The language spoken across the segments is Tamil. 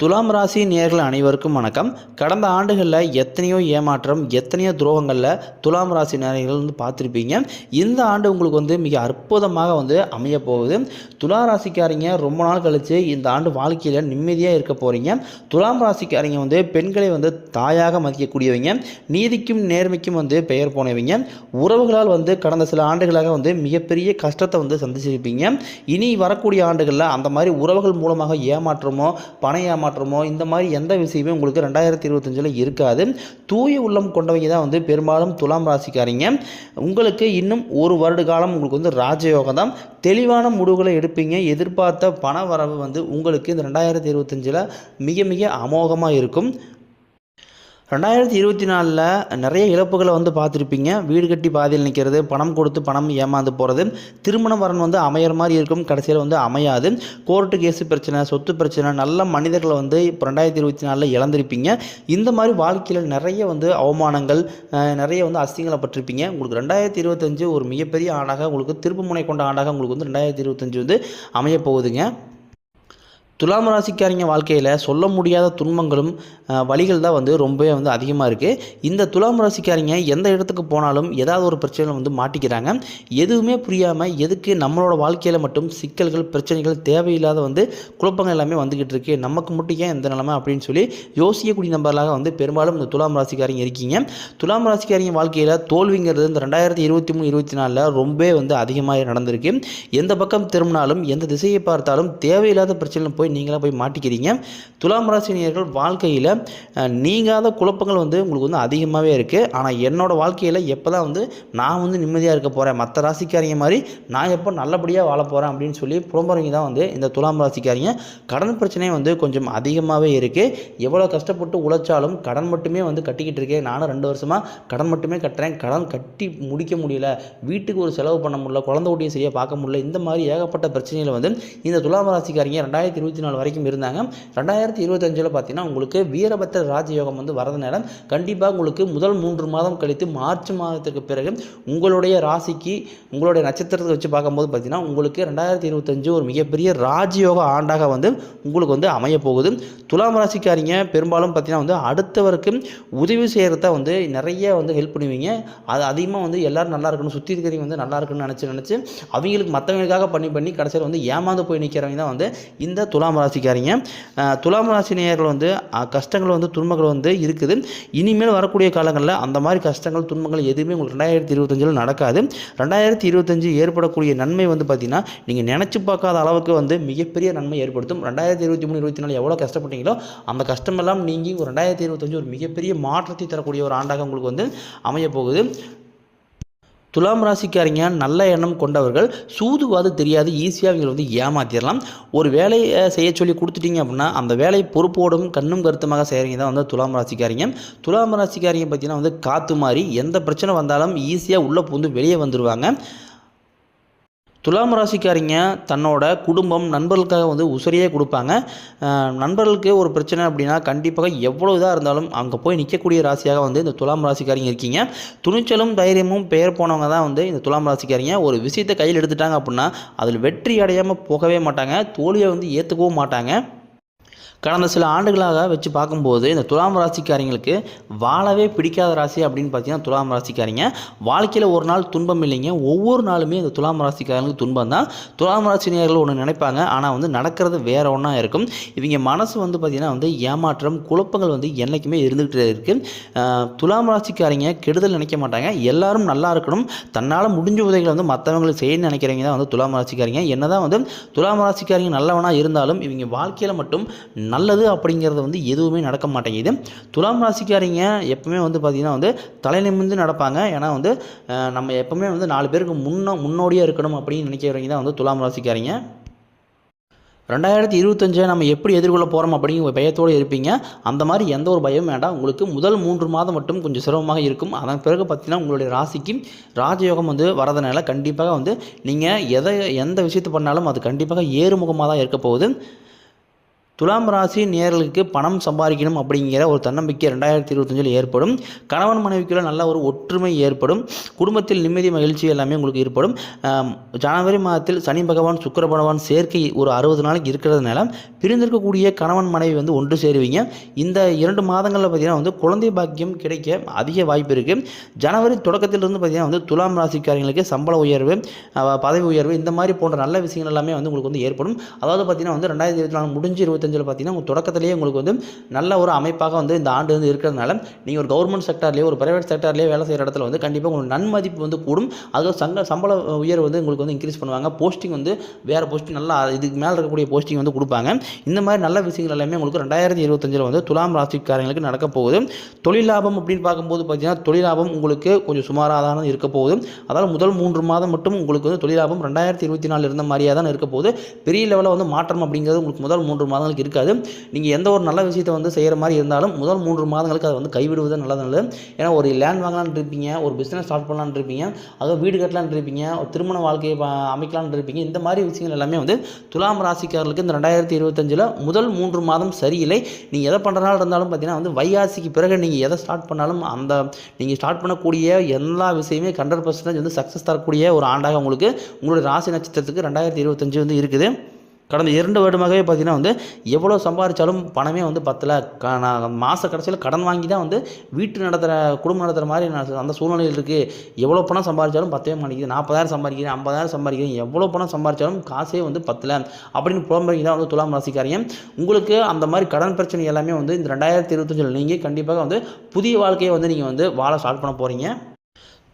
துலாம் ராசி நேர்கள் அனைவருக்கும் வணக்கம். கடந்த ஆண்டுகளில் எத்தனையோ ஏமாற்றம் எத்தனையோ துரோகங்களில் துலாம் ராசி நேர்கள் வந்து பார்த்துருப்பீங்க. இந்த ஆண்டு உங்களுக்கு வந்து மிக அற்புதமாக வந்து அமைய போகுது. துலா ராசிக்காரங்க ரொம்ப நாள் கழித்து இந்த ஆண்டு வாழ்க்கையில் நிம்மதியாக இருக்க போகிறீங்க துலாம் ராசிக்காரங்க வந்து பெண்களை வந்து தாயாக மதிக்கக்கூடியவங்க. நீதிக்கும் நேர்மைக்கும் வந்து பெயர் போனவங்க. உறவுகளால் வந்து கடந்த சில ஆண்டுகளாக வந்து மிகப்பெரிய கஷ்டத்தை வந்து சந்திச்சிருப்பீங்க. இனி வரக்கூடிய ஆண்டுகளில் அந்த மாதிரி உறவுகள் மூலமாக ஏமாற்றமோ பண ஏமாற்றம் இந்த மாதிரி எந்த விஷயமே உங்களுக்கு ரெண்டாயிரத்தி இருபத்தஞ்சில் இருக்காது. தூய உள்ளம் கொண்டவங்க தான் வந்து பெரும்பாலும் துலாம் ராசிக்காரங்க. உங்களுக்கு இன்னும் ஒரு வருட காலம் உங்களுக்கு வந்து ராஜயோகம் தான். தெளிவான முடிவுகளை எடுப்பீங்க. எதிர்பார்த்த பண வரவு வந்து உங்களுக்கு இந்த ரெண்டாயிரத்தி இருபத்தஞ்சில் மிக மிக அமோகமாக இருக்கும். ரெண்டாயிரத்தி இருபத்தி நாலில் நிறைய இழப்புகளை வந்து பார்த்துருப்பீங்க. வீடு கட்டி பாதியில் நிற்கிறது பணம் கொடுத்து பணம் ஏமாந்து போகிறது திருமண வரன் வந்து அமையிற மாதிரி இருக்கும். கடைசியில் வந்து அமையாது. கோர்ட்டு கேஸு பிரச்சனை சொத்து பிரச்சனை நல்ல மனிதர்களை வந்து இப்போ ரெண்டாயிரத்தி இருபத்தி நாலில் இழந்திருப்பீங்க. இந்த மாதிரி வாழ்க்கையில் நிறைய வந்து அவமானங்கள் நிறைய வந்து அசிங்களை பட்டிருப்பீங்க உங்களுக்கு ரெண்டாயிரத்தி இருபத்தஞ்சு ஒரு மிகப்பெரிய ஆண்டாக உங்களுக்கு திருப்பு முனை கொண்ட ஆண்டாக உங்களுக்கு வந்து ரெண்டாயிரத்தி இருபத்தஞ்சு வந்து அமைய போகுதுங்க. துலாம் ராசிக்காரங்க வாழ்க்கையில் சொல்ல முடியாத துன்பங்களும் வழிகள் தான் வந்து ரொம்பவே வந்து அதிகமாக இருக்குது இந்த துலாம் ராசிக்காரங்க எந்த இடத்துக்கு போனாலும் ஏதாவது ஒரு பிரச்சனை வந்து மாட்டிக்கிறாங்க. எதுவுமே புரியாமல் எதுக்கு நம்மளோட வாழ்க்கையில் மட்டும் சிக்கல்கள் பிரச்சனைகள் தேவையில்லாத வந்து குழப்பங்கள் எல்லாமே வந்துக்கிட்டு இருக்கு. நமக்கு மட்டும் ஏன் இந்த நிலைமை அப்படின்னு சொல்லி யோசிக்கக்கூடிய நபர்களாக வந்து பெரும்பாலும் இந்த துலாம் ராசிக்காரங்க இருக்கீங்க. துலாம் ராசிக்காரங்க வாழ்க்கையில் தோல்விங்கிறது இந்த ரெண்டாயிரத்தி இருபத்தி மூணு இருபத்தி நாலில் ரொம்பவே வந்து அதிகமாக நடந்திருக்கு. எந்த பக்கம் திரும்பினாலும் எந்த திசையை பார்த்தாலும் தேவையில்லாத பிரச்சனை போய் நீங்களாக போய் மாட்டிக்கிறீங்க. துலாம் ராசினியர்கள் வாழ்க்கையில் நீங்காத குழப்பங்கள் வந்து உங்களுக்கு வந்து அதிகமாகவே இருக்குது ஆனால் என்னோட வாழ்க்கையில் எப்போ தான் வந்து நான் வந்து நிம்மதியாக இருக்க போகிறேன் மற்ற ராசிக்காரங்க மாதிரி நான் எப்போ நல்லபடியாக வாழ போகிறேன் அப்படின்னு சொல்லி புலம்புறவங்க தான் வந்து இந்த துலாம் ராசிக்காரங்க. கடன் பிரச்சனையும் வந்து கொஞ்சம் அதிகமாகவே இருக்குது எவ்வளோ கஷ்டப்பட்டு உழைச்சாலும் கடன் மட்டுமே வந்து கட்டிக்கிட்டு இருக்கேன். நானும் ரெண்டு வருஷமாக கடன் மட்டுமே கட்டுறேன். கடன் கட்டி முடிக்க முடியல. வீட்டுக்கு ஒரு செலவு பண்ண முடியல. குழந்தை குட்டியை சரியாக பார்க்க முடியல. இந்த மாதிரி ஏகப்பட்ட பிரச்சனையில் வந்து இந்த துலாம் ராசிக்காரங்க ரெண்டாயிரத்தி இருபத்தி நாலு வரைக்கும் இருந்தாங்க. ரெண்டாயிரத்தி இருபத்தஞ்சில் பார்த்தீங்கன்னா உங்களுக்கு வீரபத்திர ராஜயோகம் வந்து வரதுனால கண்டிப்பாக உங்களுக்கு முதல் மூன்று மாதம் கழித்து மார்ச் மாதத்துக்கு பிறகு உங்களுடைய ராசிக்கு உங்களுடைய நட்சத்திரத்தை வச்சு பார்க்கும்போது பார்த்தீங்கன்னா உங்களுக்கு ரெண்டாயிரத்தி இருபத்தஞ்சு ஒரு மிகப்பெரிய ராஜயோக ஆண்டாக வந்து உங்களுக்கு வந்து அமைய போகுது. துலாம் ராசிக்காரிங்க பெரும்பாலும் பார்த்தீங்கன்னா வந்து அடுத்தவருக்கு உதவி செய்கிறத வந்து நிறைய வந்து ஹெல்ப் பண்ணுவீங்க. அது அதிகமாக வந்து எல்லாரும் நல்லா இருக்கணும் சுற்றி இருக்கிறவங்க வந்து நல்லா இருக்குன்னு நினச்சி நினச்சி அவங்களுக்கு மற்றவங்களுக்காக பண்ணி பண்ணி கடைசியில் வந்து ஏமாந்து போய் நிற்கிறவங்க தான் வந்து இந்த துலாம் ராசிக்காரங்க. அஹ், துலாம் ராசி நேயர்கள் வந்து கஷ்டங்கள் வந்து துன்பங்கள் வந்து இருக்குது. இனிமேல் வரக்கூடிய காலங்களில் அந்த மாதிரி கஷ்டங்கள் துன்பங்கள் எதுவுமே உங்களுக்கு ரெண்டாயிரத்தி இருபத்தஞ்சில் நடக்காது. ரெண்டாயிரத்தி இருபத்தஞ்சு ஏற்படக்கூடிய நன்மை வந்து பார்த்திங்கன்னா நீங்கள் நினச்சி பார்க்காத அளவுக்கு வந்து மிகப்பெரிய நன்மை ஏற்படுத்தும். ரெண்டாயிரத்தி இருபத்தி மூணு இருபத்தி நாலு எவ்வளோ கஷ்டப்பட்டீங்களோ அந்த கஷ்டமெல்லாம் நீங்கி ஒரு ரெண்டாயிரத்தி இருபத்தஞ்சு ஒரு மிகப்பெரிய மாற்றத்தை தரக்கூடிய ஒரு ஆண்டாக உங்களுக்கு வந்து அமைய போகுது துலாம் ராசிக்காரங்க நல்ல எண்ணம் கொண்டவர்கள் சூதுவாது தெரியாது ஈஸியாக இவங்களை வந்து ஏமாத்திடலாம் ஒரு வேலையை செய்ய சொல்லி கொடுத்துட்டீங்க அப்படின்னா அந்த வேலை பொறுப்போடும் கண்ணும் கருத்துமாக செய்கிறீங்க தான் வந்து துலாம் ராசிக்காரங்க. துலாம் ராசிக்காரங்க பார்த்தீங்கன்னா வந்து காற்று மாதிரி எந்த பிரச்சனை வந்தாலும் ஈஸியாக உள்ளே பூந்து வெளியே வந்துடுவாங்க துலாம் ராசிக்காரிங்க தன்னோட குடும்பம் நண்பர்களுக்காக வந்து உசரியே கொடுப்பாங்க. நண்பர்களுக்கு ஒரு பிரச்சனை அப்படின்னா கண்டிப்பாக எவ்வளோ இதாக இருந்தாலும் அங்கே போய் நிற்கக்கூடிய ராசியாக வந்து இந்த துலாம் ராசிக்காரிங்க இருக்கீங்க. துணிச்சலும் தைரியமும் பெயர் போனவங்க தான் வந்து இந்த துலாம் ராசிக்காரங்க. ஒரு விஷயத்தை கையில் எடுத்துட்டாங்க அப்படின்னா அதில் வெற்றி அடையாமல் போகவே மாட்டாங்க. தோல்வியை வந்து ஏற்றுக்கவும் மாட்டாங்க. கடந்த சில ஆண்டுகளாக வச்சு பார்க்கும்போது இந்த துலாம் ராசிக்காரங்களுக்கு வாழவே பிடிக்காத ராசி அப்படின்னு பார்த்தீங்கன்னா துலாம் ராசிக்காரங்க. வாழ்க்கையில் ஒரு நாள் துன்பம் இல்லைங்க. ஒவ்வொரு நாளுமே இந்த துலாம் ராசிக்காரங்களுக்கு துன்பம் தான். துலாம் ராசினியர்கள் ஒன்று நினைப்பாங்க. ஆனால் வந்து நடக்கிறது வேற ஒன்றா இருக்கும். இவங்க மனசு வந்து பார்த்திங்கன்னா வந்து ஏமாற்றம் குழப்பங்கள் வந்து என்றைக்குமே இருந்துகிட்டே இருக்குது துலாம் ராசிக்காரங்க கெடுதல் நினைக்க மாட்டாங்க. எல்லாரும் நல்லா இருக்கணும். தன்னால் முடிஞ்ச உதவிகளை வந்து மற்றவங்களுக்கு செய்ய நினைக்கிறவங்க தான் வந்து துலாம் ராசிக்காரங்க. என்னதான் வந்து துலாம் ராசிக்காரங்க நல்லவனாக இருந்தாலும் இவங்க வாழ்க்கையில் மட்டும் நல்லது அப்படிங்கிறது வந்து எதுவுமே நடக்க மாட்டேங்குது. துலாம் ராசிக்காரங்க எப்பவுமே வந்து பார்த்திங்கன்னா வந்து தலை நிமிர்ந்து நடப்பாங்க. ஏன்னா வந்து நம்ம எப்பவுமே வந்து நாலு பேருக்கு முன்னோ முன்னோடியாக இருக்கணும் அப்படின்னு நினைக்கிறவங்க தான் வந்து துலாம் ராசிக்காரங்க. ரெண்டாயிரத்தி இருபத்தஞ்சை நம்ம எப்படி எதிர்கொள்ள போகிறோம் அப்படிங்கிற ஒரு பயத்தோடு இருப்பீங்க. அந்த மாதிரி எந்த ஒரு பயமும் வேண்டாம். உங்களுக்கு முதல் மூன்று மாதம் மட்டும் கொஞ்சம் சிரமமாக இருக்கும். அதன் பிறகு பார்த்தீங்கன்னா உங்களுடைய ராசிக்கு ராஜயோகம் வந்து வரதுனால கண்டிப்பாக வந்து நீங்கள் எதை எந்த விஷயத்தை பண்ணாலும் அது கண்டிப்பாக ஏறுமுகமாக தான் இருக்க போகுது. துலாம் ராசி நேர்களுக்கு பணம் சம்பாதிக்கணும் அப்படிங்கிற ஒரு தன்னம்பிக்கை ரெண்டாயிரத்தி இருபத்தஞ்சில் ஏற்படும். கணவன் மனைவிக்குள்ள நல்ல ஒரு ஒற்றுமை ஏற்படும். குடும்பத்தில் நிம்மதி மகிழ்ச்சி எல்லாமே உங்களுக்கு ஏற்படும். ஜனவரி மாதத்தில் சனி பகவான் சுக்கர பகவான் சேர்க்கை ஒரு அறுபது நாளைக்கு இருக்கிறதுனால பிரிந்திருக்கக்கூடிய கணவன் மனைவி வந்து ஒன்று சேருவீங்க. இந்த இரண்டு மாதங்களில் பார்த்தீங்கன்னா வந்து குழந்தை பாக்கியம் கிடைக்க அதிக வாய்ப்பு இருக்குது ஜனவரி தொடக்கத்திலிருந்து பார்த்தீங்கன்னா வந்து துலாம் ராசிக்காரங்களுக்கு சம்பள உயர்வு பதவி உயர்வு இந்த மாதிரி போன்ற நல்ல விஷயங்கள் எல்லாமே வந்து உங்களுக்கு வந்து ஏற்படும். அதாவது பார்த்தீங்கன்னா வந்து ரெண்டாயிரத்தி இருபத்தி நாலு முடிஞ்சு இருபத்தஞ்சில் பார்த்தீங்கன்னா உங்கள் தொடக்கத்திலேயே உங்களுக்கு வந்து நல்ல ஒரு அமைப்பாக வந்து இந்த ஆண்டு வந்து இருக்கிறதுனால நீங்கள் ஒரு கவர்மெண்ட் செக்டார்லேயே ஒரு பிரைவேட் செக்டார்லேயே வேலை செய்கிற இடத்துல வந்து கண்டிப்பாக உங்களுக்கு நன்மதிப்பு வந்து கூடும். அது சங்க சம்பள உயர்வு வந்து உங்களுக்கு வந்து இன்க்ரீஸ் பண்ணுவாங்க. போஸ்டிங் வந்து வேறு போஸ்டிங் நல்லா இதுக்கு மேலே இருக்கக்கூடிய போஸ்டிங் வந்து கொடுப்பாங்க. இந்த மாதிரி நல்ல விஷயங்கள் எல்லாமே உங்களுக்கு ரெண்டாயிரத்தி இருபத்தஞ்சில் வந்து துலாம் ராசிக்காரங்களுக்கு நடக்க போகுது. தொழில் லாபம் அப்படின்னு பார்க்கும்போது பார்த்தீங்கன்னா தொழில் லாபம் உங்களுக்கு கொஞ்சம் சுமாராக தான் இருக்க போகுது. அதாவது முதல் மூன்று மாதம் மட்டும் உங்களுக்கு வந்து தொழில் லாபம் ரெண்டாயிரத்தி இருபத்தி நாலு இருந்த மாதிரியாக தான் இருக்க போகுது. பெரிய லெவலில் வந்து மாற்றம் அப்படிங்கிறது உங்களுக்கு முதல் மூன்று மாதங்களுக்கு இருக்காது. நீங்கள் எந்த ஒரு நல்ல விஷயத்தை வந்து செய்கிற மாதிரி இருந்தாலும் முதல் மூன்று மாதங்களுக்கு அதை வந்து கைவிடுவது நல்லது நல்லது. ஏன்னா ஒரு லேண்ட் வாங்கலாம்னு இருப்பீங்க ஒரு பிஸ்னஸ் ஸ்டார்ட் பண்ணலான்னு இருப்பீங்க அதாவது வீடு கட்டலான்னு இருப்பீங்க ஒரு திருமண வாழ்க்கையை அமைக்கலான்னு இருப்பீங்க. இந்த மாதிரி விஷயங்கள் எல்லாமே வந்து துலாம் ராசிக்காரர்களுக்கு இந்த ரெண்டாயிரத்தி இருபத்தஞ்சில் முதல் மூன்று மாதம் சரியில்லை. நீங்கள் எதை பண்ணுறனால இருந்தாலும் பார்த்தீங்கன்னா வந்து வைகாசிக்கு பிறகு நீங்கள் எதை ஸ்டார்ட் பண்ணாலும் அந்த நீங்கள் ஸ்டார்ட் பண்ணக்கூடிய எல்லா விஷயமே ஹண்ட்ரட் பர்சன்டேஜ் வந்து சக்ஸஸ் தரக்கூடிய ஒரு ஆண்டாக உங்களுக்கு உங்களுடைய ராசி நட்சத்திரத்துக்கு ரெண்டாயிரத்தி இருபத்தஞ்சு வந்து இருக்குது. கடந்த இரண்டு வருடமாகவே பார்த்தீங்கன்னா வந்து எவ்வளோ சம்பாதிச்சாலும் பணமே வந்து பத்தலை. க நான் மாத கடைசியில் கடன் வாங்கி தான் வந்து வீட்டு நடத்துகிற குடும்பம் நடத்துகிற மாதிரி நான் அந்த சூழ்நிலையில் இருக்குது எவ்வளோ பணம் சம்பாதிச்சாலும் பத்தவே மாட்டேங்குது. நாற்பதாயிரம் சம்பாதிக்கிறேன் ஐம்பதாயிரம் சம்பாதிக்கிறேன் எவ்வளோ பணம் சம்பாதிச்சாலும் காசே வந்து பத்தல. அப்படின்னு புலம்புறீங்க தான் வந்து துலாம் ராசிக்காரியம் உங்களுக்கு அந்த மாதிரி கடன் பிரச்சனை எல்லாமே வந்து இந்த ரெண்டாயிரத்தி இருபத்தஞ்சில் நீங்கள் கண்டிப்பாக வந்து புதிய வாழ்க்கையை வந்து நீங்கள் வந்து வாழ ஸ்டார்ட் பண்ண போகிறீங்க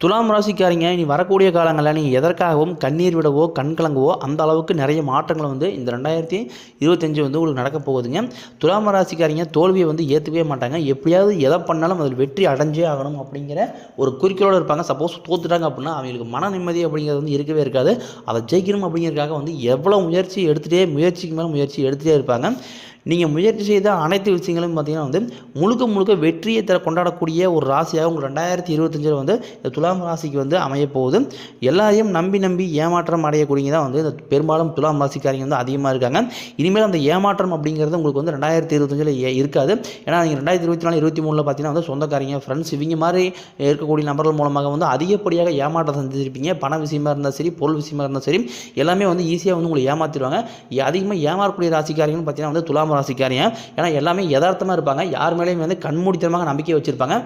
துலாம் ராசிக்காரங்க இனி வரக்கூடிய காலங்களில் நீங்கள் எதற்காகவும் கண்ணீர் விடவோ கண் கலங்கவோ அந்த அளவுக்கு நிறைய மாற்றங்கள் வந்து இந்த ரெண்டாயிரத்தி இருபத்தஞ்சு வந்து உங்களுக்கு நடக்க போகுதுங்க. துலாம் ராசிக்காரங்க தோல்வியை வந்து ஏற்றுக்கவே மாட்டாங்க. எப்படியாவது எதை பண்ணாலும் அதில் வெற்றி அடைஞ்சே ஆகணும் அப்படிங்கிற ஒரு குறிக்கோளோடு இருப்பாங்க. சப்போஸ் தோத்துட்டாங்க அப்படின்னா அவங்களுக்கு மன நிம்மதி அப்படிங்கிறது வந்து இருக்கவே இருக்காது. அதை ஜெயிக்கணும் அப்படிங்கிறதுக்காக வந்து எவ்வளோ முயற்சி எடுத்துகிட்டே முயற்சிக்கு மேலே முயற்சி எடுத்துகிட்டே இருப்பாங்க. நீங்கள் முயற்சி செய்த அனைத்து விஷயங்களும் பார்த்தீங்கன்னா வந்து முழுக்க முழுக்க வெற்றியை தர கொண்டாடக்கூடிய ஒரு ராசியாக உங்கள் ரெண்டாயிரத்தி இருபத்தஞ்சில் வந்து இந்த துலாம் ராசிக்கு வந்து அமையப்போகுது எல்லாரையும் நம்பி நம்பி ஏமாற்றம் அடையக்கூடியங்க தான் வந்து இந்த பெரும்பாலும் துலாம் ராசிக்காரங்க வந்து அதிகமாக இருக்காங்க. இனிமேல் அந்த ஏமாற்றம் அப்படிங்கிறது உங்களுக்கு வந்து ரெண்டாயிரத்தி இருபத்தஞ்சில் இருக்காது. ஏன்னா நீங்கள் ரெண்டாயிரத்தி இருபத்தி நாலு இருபத்தி மூணில் பார்த்தீங்கன்னா வந்து சொந்தக்காரங்க ஃப்ரெண்ட்ஸ் இவங்க மாதிரி இருக்கக்கூடிய நபர்கள் மூலமாக வந்து அதிகப்படியாக ஏமாற்றம் சந்திச்சிருப்பீங்க பண விஷயமா இருந்தால் சரி பொருள் விஷயமா இருந்தால் சரி எல்லாமே வந்து ஈஸியாக வந்து உங்களை ஏமாற்றிடுவாங்க அதிகமாக ஏமாறக்கூடிய ராசிக்காரங்கன்னு பார்த்தீங்கன்னா வந்து துலாம் ராசிக்காரங்க ஏன்னா எல்லாமே யதார்த்தமாக இருப்பாங்க. யார் மேலேயும் வந்து கண்மூடித்தனமாக நம்பிக்கை வச்சுருப்பாங்க.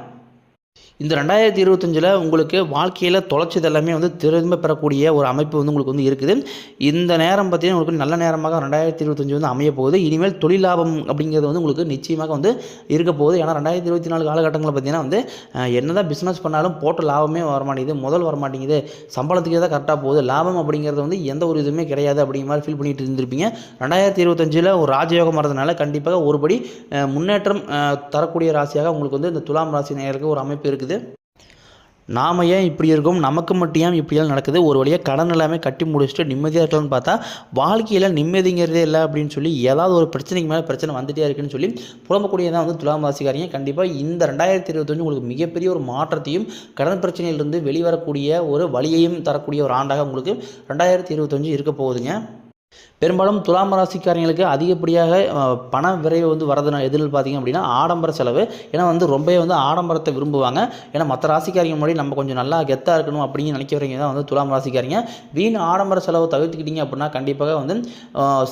இந்த ரெண்டாயிரத்தி இருபத்தஞ்சில் உங்களுக்கு வாழ்க்கையில் தொலைச்சது எல்லாமே வந்து திரும்ப பெறக்கூடிய ஒரு அமைப்பு வந்து உங்களுக்கு வந்து இருக்குது. இந்த நேரம் பார்த்தீங்கன்னா உங்களுக்கு நல்ல நேரமாக ரெண்டாயிரத்தி இருபத்தஞ்சு வந்து அமைய போகுது. இனிமேல் தொழில் லாபம் அப்படிங்கிறது வந்து உங்களுக்கு நிச்சயமாக வந்து இருக்க போகுது. ஏன்னா ரெண்டாயிரத்தி இருபத்தி நாலு காலகட்டங்களில் பார்த்தீங்கன்னா வந்து என்ன என்னதான் பிஸ்னஸ் பண்ணாலும் போட்ட லாபமே வர மாட்டேங்குது முதல் வர மாட்டேங்குது சம்பளத்துக்கே தான் கரெக்டாக போகுது. லாபம் அப்படிங்கிறது வந்து எந்த ஒரு இதுவுமே கிடையாது அப்படிங்கிற மாதிரி ஃபீல் பண்ணிட்டு இருந்திருப்பீங்க. ரெண்டாயிரத்தி இருபத்தஞ்சில் ஒரு ராஜயோகம் வரதுனால கண்டிப்பாக ஒருபடி முன்னேற்றம் தரக்கூடிய ராசியாக உங்களுக்கு வந்து இந்த துலாம் ராசி நேயருக்கு ஒரு அமைப்பு இருக்குது நாம் ஏன் இப்படி இருக்கோம்? நமக்கு மட்டும் ஏன் இப்படியெல்லாம் நடக்குது? ஒரு வழியாக கடன் எல்லாமே கட்டி முடிச்சுட்டு நிம்மதியாக இருக்கலாம்னு பார்த்தா வாழ்க்கையில் நிம்மதிங்கிறதே இல்லை அப்படின்னு சொல்லி ஏதாவது ஒரு பிரச்சனைக்கு மேலே பிரச்சனை வந்துட்டே இருக்குன்னு சொல்லி புலம்பக்கூடியதான் வந்து துலாம் ராசிக்காரங்க. கண்டிப்பாக இந்த ரெண்டாயிரத்தி இருபத்தஞ்சு உங்களுக்கு மிகப்பெரிய ஒரு மாற்றத்தையும் கடன் பிரச்சனையிலிருந்து வெளிவரக்கூடிய ஒரு வழியையும் தரக்கூடிய ஒரு ஆண்டாக உங்களுக்கு ரெண்டாயிரத்தி இருபத்தஞ்சு இருக்க போகுதுங்க. பெரும்பாலும் துலாம் ராசிக்காரங்களுக்கு அதிகப்படியாக பண விரைவு வந்து வரதுனா எதில் பார்த்தீங்க அப்படின்னா ஆடம்பர செலவு. ஏன்னா வந்து ரொம்பவே வந்து ஆடம்பரத்தை விரும்புவாங்க. ஏன்னா மற்ற ராசிக்காரங்க முன்னாடி நம்ம கொஞ்சம் நல்லா கெத்தாக இருக்கணும் அப்படின்னு நினைக்கிறவங்க தான் வந்து துலாம் ராசிக்காரங்க. வீண் ஆடம்பர செலவை தவிர்த்துக்கிட்டீங்க அப்படின்னா கண்டிப்பாக வந்து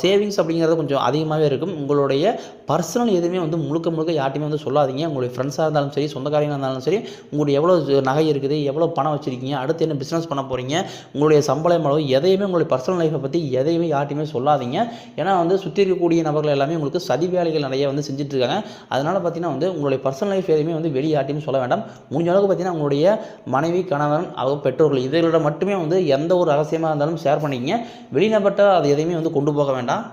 சேவிங்ஸ் அப்படிங்கிறது கொஞ்சம் அதிகமாகவே இருக்கும். உங்களுடைய பர்சனல் எதுவுமே வந்து முழுக்க முழுக்க யார்ட்டையுமே வந்து சொல்லாதீங்க. உங்களுடைய ஃப்ரெண்ட்ஸாக இருந்தாலும் சரி சொந்தக்காரங்க இருந்தாலும் சரி உங்களுடைய எவ்வளோ நகை இருக்குது எவ்வளோ பணம் வச்சுருக்கீங்க அடுத்து என்ன பிஸ்னஸ் பண்ண போகிறீங்க உங்களுடைய சம்பளம் அளவு எதையுமே உங்களுடைய பர்சனல் லைஃப்பை பற்றி எதையுமே யார்ட்டையுமே சொல்லாதீங்க. ஏன்னா வந்து சுற்றி இருக்கக்கூடிய நபர்கள் எல்லாமே உங்களுக்கு சதி வேலைகள் நிறைய வந்து செஞ்சுட்ருக்காங்க. அதனால் பார்த்தீங்கன்னா வந்து உங்களுடைய பர்சனல் லைஃப் எதையுமே வந்து வெளியே சொல்ல வேண்டாம். முடிஞ்ச அளவுக்கு பார்த்தீங்கன்னா உங்களுடைய மனைவி கணவன் அவங்க பெற்றோர்கள் இதிலோட மட்டுமே வந்து எந்த ஒரு ரகசியமாக இருந்தாலும் ஷேர் பண்ணிக்கிங்க. வெளிநபர்கிட்ட அது எதையுமே வந்து கொண்டு போக வேண்டாம்.